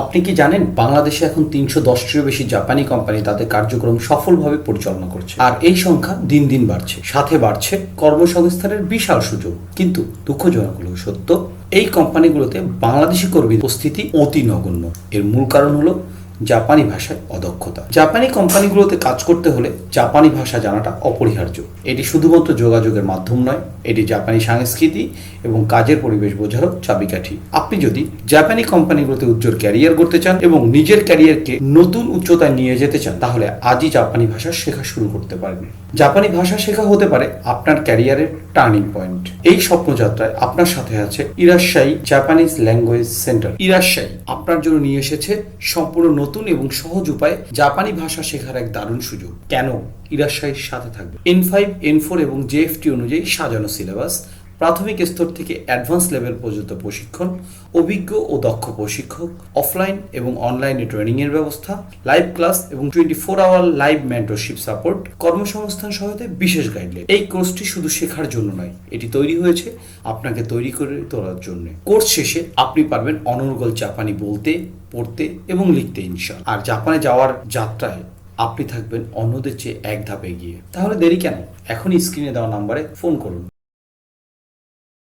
আপনি কি জানেন বাংলাদেশে এখন তিনশো দশটিরও বেশি জাপানি কোম্পানি তাদের কার্যক্রম সফলভাবে পরিচালনা করছে? আর এই সংখ্যা দিন দিন বাড়ছে, সাথে বাড়ছে কর্মসংস্থানের বিশাল সুযোগ। কিন্তু দুঃখজনক হলেও সত্য, এই কোম্পানিগুলোতে বাংলাদেশি কর্মীর উপস্থিতি অতি নগণ্য। এর মূল কারণ হলো জাপানি ভাষায় অদক্ষতা। জাপানি কোম্পানিগুলোতে কাজ করতে হলে জাপানি ভাষা জানাটা অপরিহার্য। এটি শুধুমাত্র যোগাযোগের মাধ্যম নয়, এটি জাপানি সংস্কৃতি এবং কাজের পরিবেশ বোঝারও চাবিকাঠি। আপনি যদি জাপানি কোম্পানিগুলোতে উজ্জ্বল ক্যারিয়ার করতে চান এবং নিজের ক্যারিয়ারকে নতুন উচ্চতায় নিয়ে যেতে চান, তাহলে আজই জাপানি ভাষা শেখা শুরু করতে পারেন। জাপানি ভাষা শেখা হতে পারে আপনার ক্যারিয়ারের টার্নিং পয়েন্ট। এই স্বপ্নযাত্রায় আপনার সাথে আছে ইরাশাই জাপানিজ ল্যাঙ্গুয়েজ সেন্টার। ইরাশাই আপনার জন্য নিয়ে এসেছে সম্পূর্ণ নতুন এবং সহজ উপায়ে জাপানি ভাষা শেখার এক দারুণ সুযোগ। কেন? ইরাশাইয়ের সাথে থাকবে। এন ফাইভ এন ফোর এবং জেএফটি অনুযায়ী সাজানো সিলেবাস প্রাথমিক স্তর থেকে অ্যাডভান্স লেভেল পর্যন্ত প্রশিক্ষণ, অভিজ্ঞ ও দক্ষ প্রশিক্ষক, অফলাইন এবং অনলাইনে ট্রেনিং এর ব্যবস্থা, লাইভ ক্লাস এবং twenty four hour live mentorship support কর্মসংস্থান সহায়তায় বিশেষ গাইডলাইন এই কোর্সটি শুধু শেখার জন্য নয়, এটি তৈরি হয়েছে আপনাকে তৈরি করে তোলার জন্য। কোর্স শেষে আপনি পারবেন অনর্গল জাপানি বলতে, পড়তে এবং লিখতে ইনশাল আর জাপানে যাওয়ার যাত্রায় আপনি থাকবেন অন্যদের চেয়ে এক ধাপ এগিয়ে। তাহলে দেরি কেন? এখনই স্ক্রিনে দেওয়া নাম্বারে ফোন করুন।